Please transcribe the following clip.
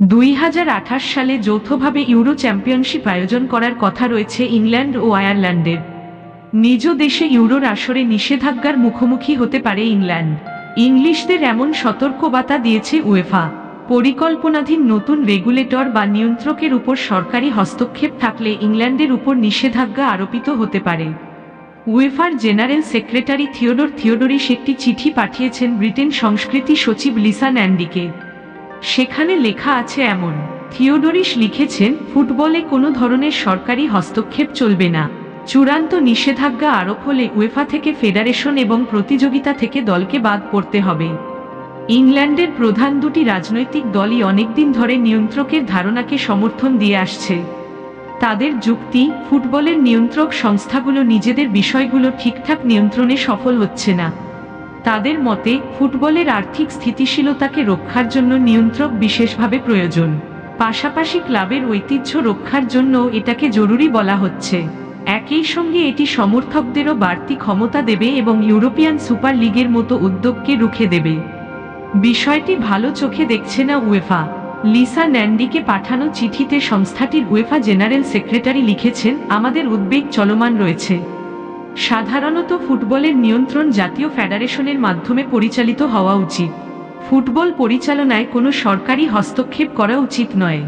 দুই হাজার আঠাশ সালে যৌথভাবে ইউরো চ্যাম্পিয়নশিপ আয়োজন করার কথা রয়েছে ইংল্যান্ড ও আয়ারল্যান্ডের। নিজ দেশে ইউরোর আসরে নিষেধাজ্ঞার মুখোমুখি হতে পারে ইংল্যান্ড। ইংলিশদের এমন সতর্কবার্তা দিয়েছে উয়েফা। পরিকল্পনাধীন নতুন রেগুলেটর বা নিয়ন্ত্রকের উপর সরকারি হস্তক্ষেপ থাকলে ইংল্যান্ডের উপর নিষেধাজ্ঞা আরোপিত হতে পারে। উয়েফার জেনারেল সেক্রেটারি থিওডোর থিওডোরিস একটি চিঠি পাঠিয়েছেন ব্রিটেন সংস্কৃতি সচিব লিসা ন্যান্ডিকে। সেখানে লেখা আছে এমন থিওডোরিস লিখেছেন, ফুটবলে কোনো ধরনের সরকারি হস্তক্ষেপ চলবে না। চূড়ান্ত নিষেধাজ্ঞা আরোপ হলে উয়েফা থেকে ফেডারেশন এবং প্রতিযোগিতা থেকে দলকে বাদ পড়তে হবে। ইংল্যান্ডের প্রধান দুটি রাজনৈতিক দলই অনেকদিন ধরে নিয়ন্ত্রকের ধারণাকে সমর্থন দিয়ে আসছে। তাদের যুক্তি, ফুটবলের নিয়ন্ত্রক সংস্থাগুলো নিজেদের বিষয়গুলো ঠিকঠাক নিয়ন্ত্রণে সফল হচ্ছে না। তাদের মতে, ফুটবলের আর্থিক স্থিতিশীলতাকে রক্ষার জন্য নিয়ন্ত্রক বিশেষভাবে প্রয়োজন। পাশাপাশি ক্লাবের ঐতিহ্য রক্ষার জন্য এটাকে জরুরি বলা হচ্ছে। একই সঙ্গে এটি সমর্থকদেরও বাড়তি ক্ষমতা দেবে এবং ইউরোপিয়ান সুপার লিগের মতো উদ্যোগকে রুখে দেবে। বিষয়টি ভালো চোখে দেখছে না উয়েফা। লিসা ন্যান্ডিকে পাঠানো চিঠিতে সংস্থাটির উয়েফা জেনারেল সেক্রেটারি লিখেছেন, আমাদের উদ্বেগ চলমান রয়েছে। সাধারণত ফুটবলের নিয়ন্ত্রণ জাতীয় ফেডারেশনের মাধ্যমে পরিচালিত হওয়া উচিত। ফুটবল পরিচালনায় কোনো সরকারি হস্তক্ষেপ করা উচিত নয়।